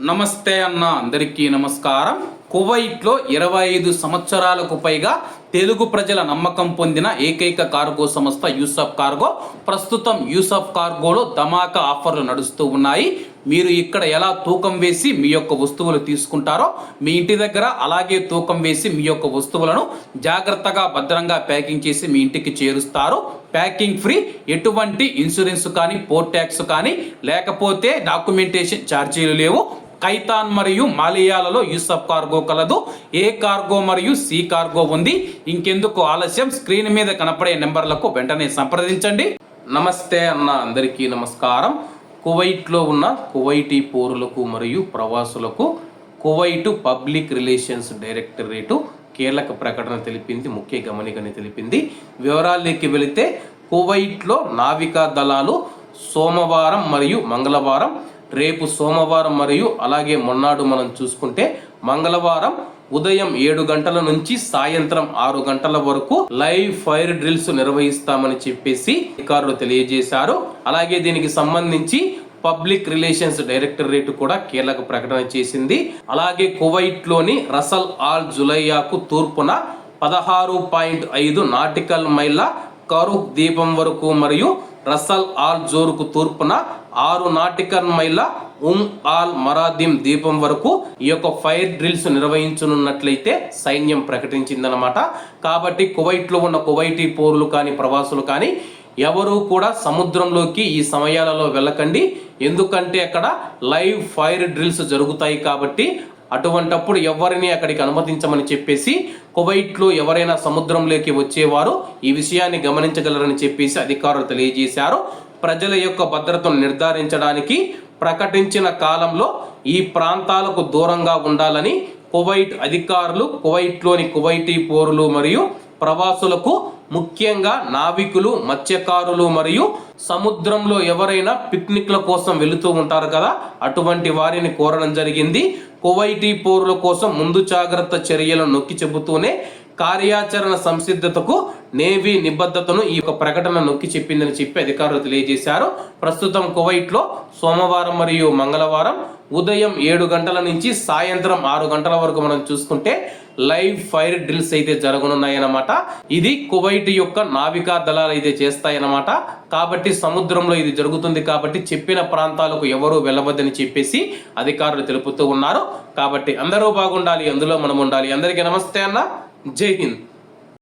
నమస్తే అన్న అందరికీ నమస్కారం. కువైట్లో ఇరవై ఐదు సంవత్సరాలకు పైగా తెలుగు ప్రజల నమ్మకం పొందిన ఏకైక కార్గో సంస్థ యూసఫ్ కార్గో. ప్రస్తుతం యూసఫ్ కార్గోలో ధమాకా ఆఫర్లు నడుస్తూ ఉన్నాయి. మీరు ఇక్కడ ఎలా తూకం వేసి మీ యొక్క వస్తువులు తీసుకుంటారో మీ ఇంటి దగ్గర అలాగే తూకం వేసి మీ యొక్క వస్తువులను జాగ్రత్తగా భద్రంగా ప్యాకింగ్ చేసి మీ ఇంటికి చేరుస్తారు. ప్యాకింగ్ ఫ్రీ ఎటువంటి ఇన్సూరెన్స్ కానీ పోర్ట్ ట్యాక్స్ కానీ లేకపోతే డాక్యుమెంటేషన్ ఛార్జీలు లేవు. కైతాన్ మరియు మాలియాలలో యూసఫ్ కార్గో కలదు. ఏ కార్గో మరియు సి కార్గో ఉంది? ఇంకెందుకు ఆలస్యం? స్క్రీన్ మీద కనపడే నెంబర్లకు వెంటనే సంప్రదించండి. నమస్తే అన్న అందరికీ నమస్కారం. కువైట్లో ఉన్న కువైటీ పౌరులకు మరియు ప్రవాసులకు కువైటు పబ్లిక్ రిలేషన్స్ డైరెక్టరేటు కీలక ప్రకటన తెలిపింది ముఖ్య గమనికని తెలిపింది. వివరాల్లోకి వెళితే కువైట్లో నావికా దళాలు సోమవారం మరియు మంగళవారం రేపు సోమవారం మరియు అలాగే మొన్నాడు మనం చూసుకుంటే మంగళవారం ఉదయం ఏడు గంటల నుంచి సాయంత్రం ఆరు గంటల వరకు లైవ్ ఫైర్ డ్రిల్స్ నిర్వహిస్తామని చెప్పేసి అధికారులు తెలియజేశారు. అలాగే దీనికి సంబంధించి పబ్లిక్ రిలేషన్స్ డైరెక్టరేట్ కూడా కీలక ప్రకటన చేసింది. అలాగే కువైట్లోని రసల్ ఆల్ జులైయాకు తూర్పున పదహారు పాయింట్ ఐదు నాటికల్ మైళ్ళ కరుక్ దీపం వరకు మరియు రసల్ ఆల్ జోరుకు తూర్పున ఆరు నాటికన్ మైళ్ళ ఉమ్ ఆల్ మరాదిం దీపం వరకు ఈ యొక్క ఫైర్ డ్రిల్స్ నిర్వహించనున్నట్లయితే సైన్యం ప్రకటించిందనమాట కాబట్టి కువైట్లో ఉన్న కువైటీ పౌరులు కానీ ప్రవాసులు కానీ ఎవరు కూడా సముద్రంలోకి ఈ సమయాలలో వెళ్ళకండి. ఎందుకంటే అక్కడ లైవ్ ఫైర్ డ్రిల్స్ జరుగుతాయి కాబట్టి అటువంటప్పుడు ఎవరిని అక్కడికి అనుమతించమని చెప్పేసి కువైట్లో ఎవరైనా సముద్రంలోకి వచ్చేవారు ఈ విషయాన్ని గమనించగలరని చెప్పేసి అధికారులు తెలియజేశారు. ప్రజల యొక్క భద్రతను నిర్ధారించడానికి ప్రకటించిన కాలంలో ఈ ప్రాంతాలకు దూరంగా ఉండాలని కువైట్ అధికారులు కువైట్లోని కువైటీ పోరులు మరియు ప్రవాసులకు ముఖ్యంగా నావికులు మత్స్యకారులు మరియు సముద్రంలో ఎవరైనా పిక్నిక్ల కోసం వెళుతూ ఉంటారు కదా? అటువంటి వారిని కోరడం జరిగింది. కువైటీ పోరుల కోసం ముందు జాగ్రత్త చర్యలను నొక్కి చెబుతూనే కార్యాచరణ సంసిద్ధతకు నేవీ నిబద్ధతను ఈ యొక్క ప్రకటన నొక్కి చెప్పిందని చెప్పి అధికారులు తెలియజేశారు. ప్రస్తుతం కువైట్లో సోమవారం మరియు మంగళవారం ఉదయం ఏడు గంటల నుంచి సాయంత్రం ఆరు గంటల వరకు మనం చూసుకుంటే లైవ్ ఫైర్ డ్రిల్స్ అయితే జరగనున్నాయన్నమాట. ఇది కువైట్ యొక్క నావికా దళాలు అయితే చేస్తాయన్నమాట. కాబట్టి సముద్రంలో ఇది జరుగుతుంది కాబట్టి చెప్పిన ప్రాంతాలకు ఎవరూ వెళ్ళవద్దని చెప్పేసి అధికారులు తెలుపుతూ ఉన్నారు. కాబట్టి అందరూ బాగుండాలి అందులో మనం ఉండాలి. అందరికీ నమస్తే అన్న. జై హింద్.